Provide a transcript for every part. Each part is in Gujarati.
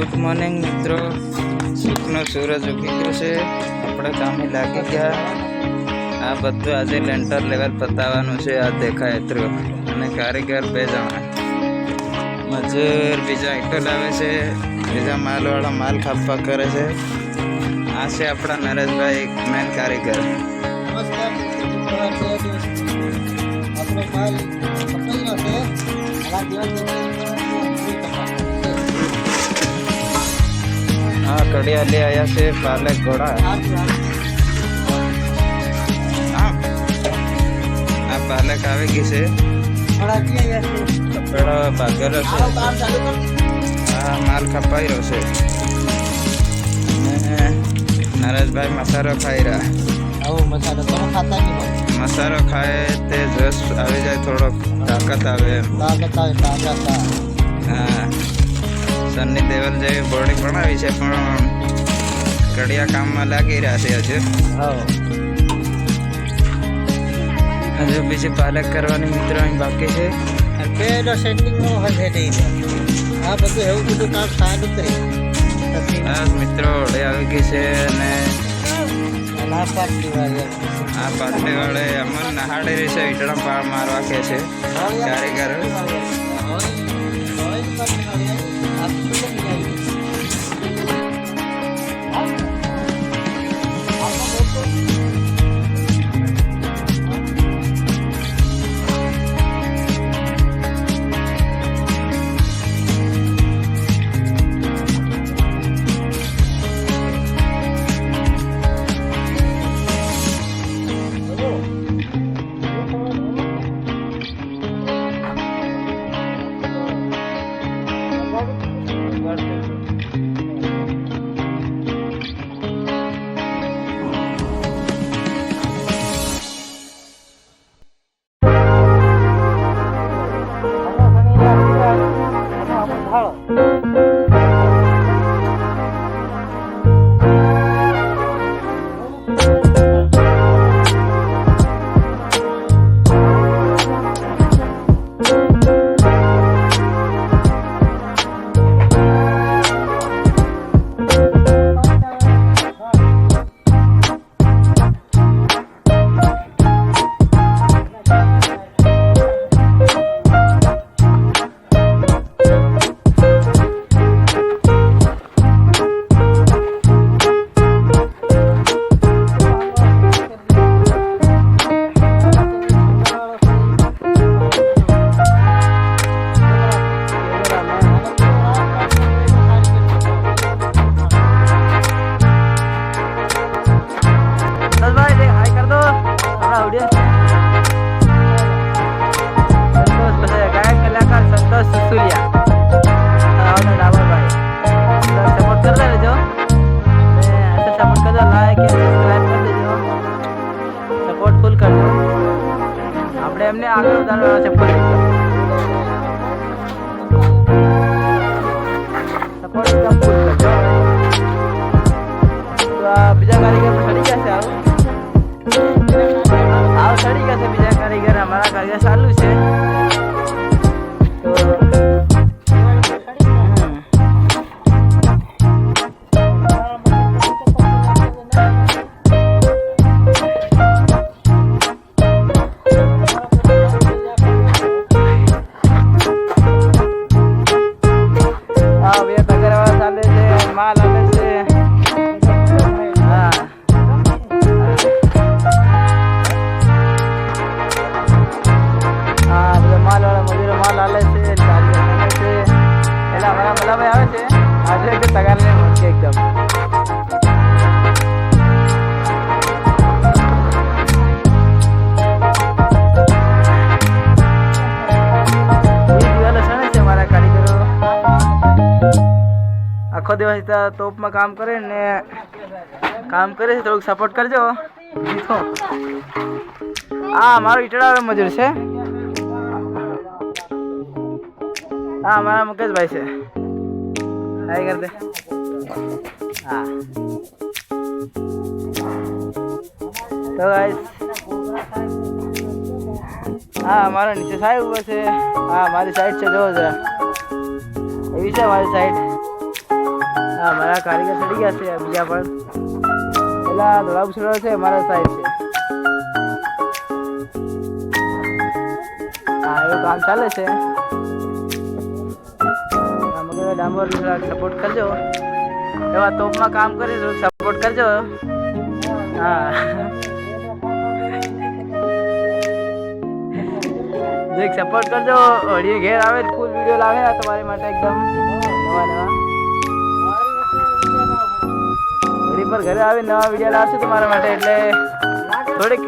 ગુડ મોર્નિંગ મિત્રો. સુખનો સૂરજ ઉગી ગયો છે. આપણે કામે લાગી ગયા. આ બધું આજે લેન્ટર લેવલ પતાવવાનું છે. આ દેખાય એટલું અને કારીગર બે જણા. મજૂર, બીજા ઈટો લાવે છે. બીજા માલવાળા માલ ખાપા કરે છે. આ છે આપણા નરેશભાઈ મેન કારીગર. આપણો કડિયા લઈ આવ્યા છે પાલક ઘોડા. આ પાલક આવે ગઈ છે. કપડો ભાગેલો છે. આ માલ ખપાઈ રહ્યો છે નરેશભાઈ મસારો ખાઈ રહ્યા. મસાલો ખાય તે જસ આવી જાય થોડોક તાકાત આવે તાકાત આવે તાકાત. હા. સન્ની દેવલ જેવી બોડી બનાવી છે પણ કડિયા કામમાં લાગી રહ્યા છે હજુ. હજુ બીજી પાલક કરવાની મિત્રો અહીં બાકી છે. પેલો setting નો હશે આ બધું એવું બધું કામ સારું કરી મિત્રો ઓળે આવી ગઈ છે અને આ પાટલી વાળે અમર નહાડી રહી છે ઈટડા પાર મારવા કે છે. કારીગર. કરજો. આપણે એમને આગળ વધારવાના છે સપોર્ટ છે આખો દિવસ ત્યાં તોપમાં કામ કરે ને કામ કરે છે, થોડુંક સપોર્ટ કરજો. હા મારો ઈટડાવાળો મજૂર છે. હા મારા મુકેશભાઈ છે. હાય કર દે. હા. તો હા, મારા નીચે સાહેબ ઊભા છે. હા, મારી સાઈડ છે જો જરા. એવી છે મારી સાઈડ હા મારા કારીગર ચડી ગયા છે બીજા પણ. પેલા ધોળા ઉછળો છે મારા સાહેબ છે. હા એવું કામ ચાલે છે. ડામોર સપોર્ટ કરજો. એવા તોપમાં કામ કરી સપોર્ટ કરજો. હા. દેખ સપોર્ટ કરજો. હળીએ ઘેર આવે ફૂલ વીડિયો લાવે તમારી માટે એકદમ. નવા પર ઘરે આવી નવા વીડિયો લાવશું તમારા માટે એટલે થોડીક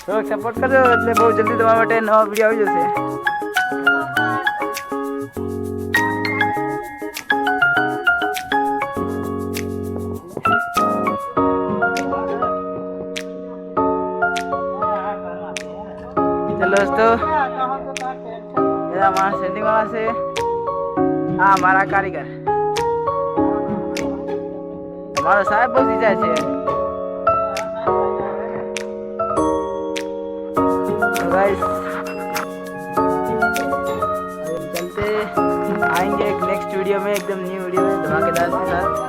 થોડોક સપોર્ટ કરજો એટલે બહુ જલ્દી તમારા માટે નવા વીડિયો આવી જશે. ચલો દોસ્તો માણસ સેટિંગ વાળા છે. હા મારા કારીગર મારો સાહેબ બહુ જાય છે गाइस चलते आएंगे एक नेक्स्ट वीडियो में एकदम न्यू वीडियो में धमाकेदार के साथ